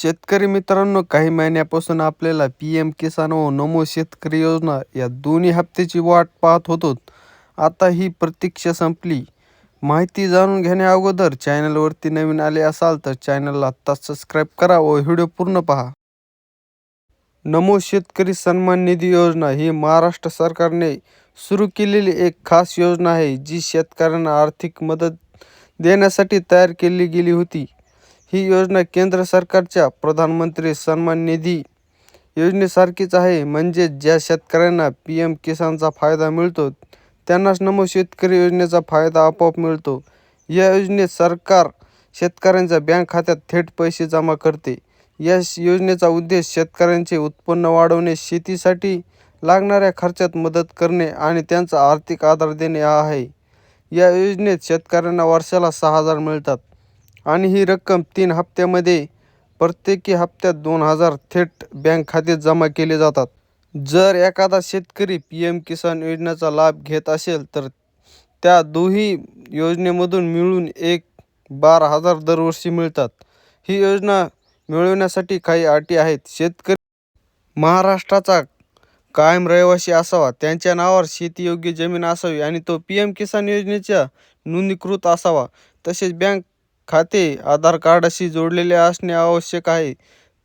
शेतकरी मित्रांनो काही महिन्यापासून आपल्याला पी एम किसान व नमो शेतकरी योजना या दोन्ही हप्त्याची वाट पाहत होतो. आता ही प्रतीक्षा संपली. माहिती जाणून घेण्या अगोदर चॅनलवरती नवीन आले असाल तर चॅनलला आत्ताच सबस्क्राईब करा व व्हिडिओ पूर्ण पहा. नमो शेतकरी सन्मान निधी योजना ही महाराष्ट्र सरकारने सुरू केलेली एक खास योजना आहे जी शेतकऱ्यांना आर्थिक मदत देण्यासाठी तयार केली गेली होती. ही योजना केंद्र सरकारच्या प्रधानमंत्री सन्मान निधी योजनेसारखीच आहे. म्हणजे ज्या शेतकऱ्यांना पी एम किसानचा फायदा मिळतो त्यांनाच नमो शेतकरी योजनेचा फायदा आपोआप मिळतो. या योजनेत सरकार शेतकऱ्यांच्या बँक खात्यात थेट पैसे जमा करते. या श- योजनेचा उद्देश शेतकऱ्यांचे उत्पन्न वाढवणे शेतीसाठी लागणाऱ्या खर्चात मदत करणे आणि त्यांचा आर्थिक आधार देणे हा आहे. या योजनेत शेतकऱ्यांना वर्षाला सहा हजार मिळतात. आणि ही रक्कम तीन हप्त्यामध्ये प्रत्येकी हप्त्यात दोन हजार थेट बँक खात्यात जमा केले जातात. जर एखादा शेतकरी पी एम किसान योजनेचा लाभ घेत असेल तर त्या दोन्ही योजनेमधून मिळून एक बारा हजार दरवर्षी मिळतात. ही योजना मिळवण्यासाठी काही अटी आहेत. शेतकरी महाराष्ट्राचा कायम रहिवासी असावा त्यांच्या नावावर शेतीयोग्य जमीन असावी आणि तो पी एम किसान योजनेच्या नोंदणीकृत असावा. तसेच बँक खाते आधार कार्डशी जोडलेले असणे आवश्यक आहे.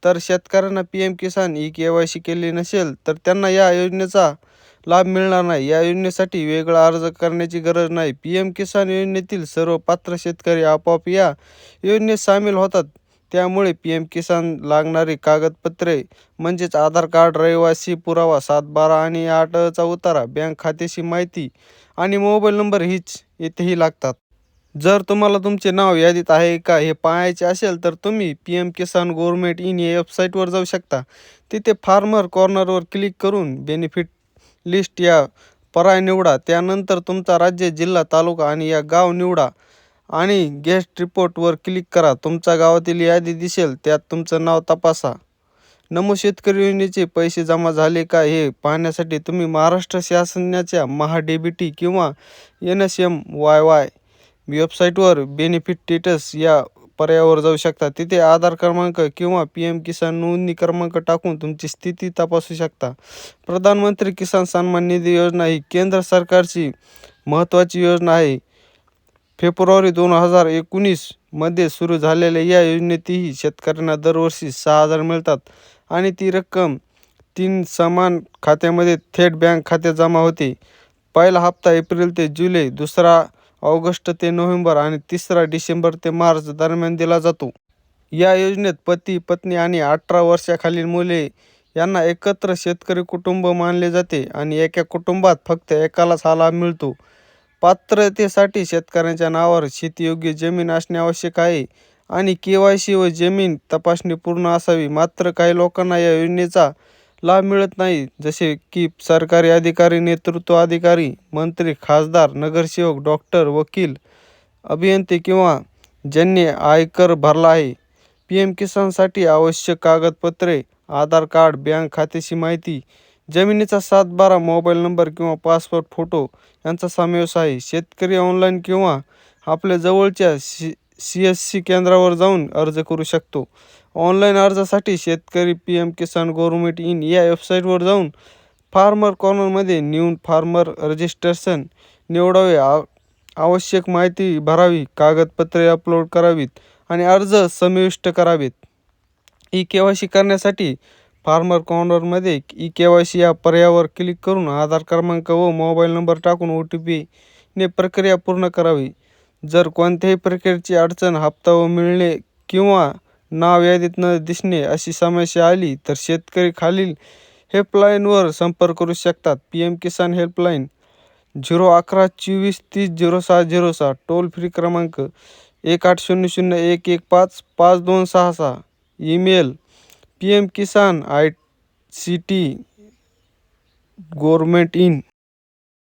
तर शेतकऱ्यांना P M Kisan E K Y C केले नसेल तर त्यांना या योजनेचा लाभ मिळणार नाही. या योजनेसाठी वेगळा अर्ज करण्याची गरज नाही. पी एम किसान योजनेतील सर्व पात्र शेतकरी आपोआप या योजनेत सामील होतात. त्यामुळे पी एम किसान लागणारी कागदपत्रे म्हणजेच आधार कार्ड रहिवासी पुरावा सात बारा आणि आठचा उतारा बँक खात्याची माहिती आणि मोबाईल नंबर हीच येथेही लागतात. जर तुम्हाला तुमचे नाव यादीत आहे का हे पाहायचे असेल तर तुम्ही P M Kisan government in या वेबसाईटवर जाऊ शकता. तिथे फार्मर कॉर्नरवर क्लिक करून बेनिफिट लिस्ट या पर्याय निवडा. त्यानंतर तुमचा राज्य जिल्हा तालुका आणि या गाव निवडा आणि गेस्ट रिपोर्टवर क्लिक करा. तुमच्या गावातील यादी दिसेल. त्यात तुमचं नाव तपासा. नमो शेतकरी योजनेचे पैसे जमा झाले का हे पाहण्यासाठी तुम्ही महाराष्ट्र शासनाच्या महा बी टी किंवा N S M Y Y वेबसाईटवर बेनिफिट स्टेटस या पर्यायावर जाऊ शकता. तिथे आधार क्रमांक किंवा पी एम किसान नोंदणी क्रमांक टाकून तुमची स्थिती तपासू शकता. प्रधानमंत्री किसान सन्मान निधी योजना ही केंद्र सरकारची महत्त्वाची योजना आहे. फेब्रुवारी दोन हजार एकोणीसमध्ये सुरू झालेल्या या योजनेतही शेतकऱ्यांना दरवर्षी सहा हजार मिळतात आणि ती रक्कम तीन समान खात्यामध्ये थेट बँक खात्यात जमा होते. पहिला हप्ता एप्रिल ते जुलै दुसरा ऑगस्ट ते नोव्हेंबर आणि तिसरा डिसेंबर ते मार्च दरम्यान दिला जातो. या योजनेत पती पत्नी आणि अठरा वर्षाखालील मुले यांना एकत्र शेतकरी कुटुंब मानले जाते आणि एका कुटुंबात फक्त एकालाच हा लाभ मिळतो. पात्रतेसाठी शेतकऱ्यांच्या नावावर शेतीयोग्य जमीन असणे आवश्यक आहे आणि के वाय सी व जमीन तपासणी पूर्ण असावी मात्र काही लोकांना या योजनेचा लाभ मिळत नाही. जसे की सरकारी अधिकारी नेतृत्व अधिकारी मंत्री खासदार नगरसेवक डॉक्टर वकील अभियंते किंवा ज्यांनी आयकर भरला आहे. पी एम किसानसाठी आवश्यक कागदपत्रे आधार कार्ड बँक खात्याची माहिती जमिनीचा सात बारा मोबाईल नंबर किंवा पासपोर्ट फोटो यांचा समावेश आहे. शेतकरी ऑनलाईन किंवा आपल्या जवळच्या सी सी एस सी केंद्रावर जाऊन अर्ज करू शकतो. ऑनलाईन अर्जासाठी शेतकरी P M Kisan government in या वेबसाईटवर जाऊन फार्मर कॉर्नरमध्ये न्यू फार्मर रजिस्ट्रेशन निवडावे. आव आवश्यक माहिती भरावी कागदपत्रे अपलोड करावीत आणि अर्ज समाविष्ट करावेत. ई के वाय सी करण्यासाठी फार्मर कॉर्नरमध्ये ई के वाय सी या पर्यायावर क्लिक करून आधार क्रमांक व मोबाईल नंबर टाकून ओ टी पीने प्रक्रिया पूर्ण करावी. जर कोणत्याही प्रकारची अडचण हप्ता व मिळणे किंवा नाव यादीत न दिसणे अशी समस्या आली तर शेतकरी खालील हेल्पलाईनवर संपर्क करू शकतात. P M Kisan helpline zero अकरा चोवीस तीस झिरो सहा झिरो सहा टोल फ्री क्रमांक एक आठ शून्य शून्य एक एक पाच पाच दोन सहा सहा. Email P M Kisan I C T government in.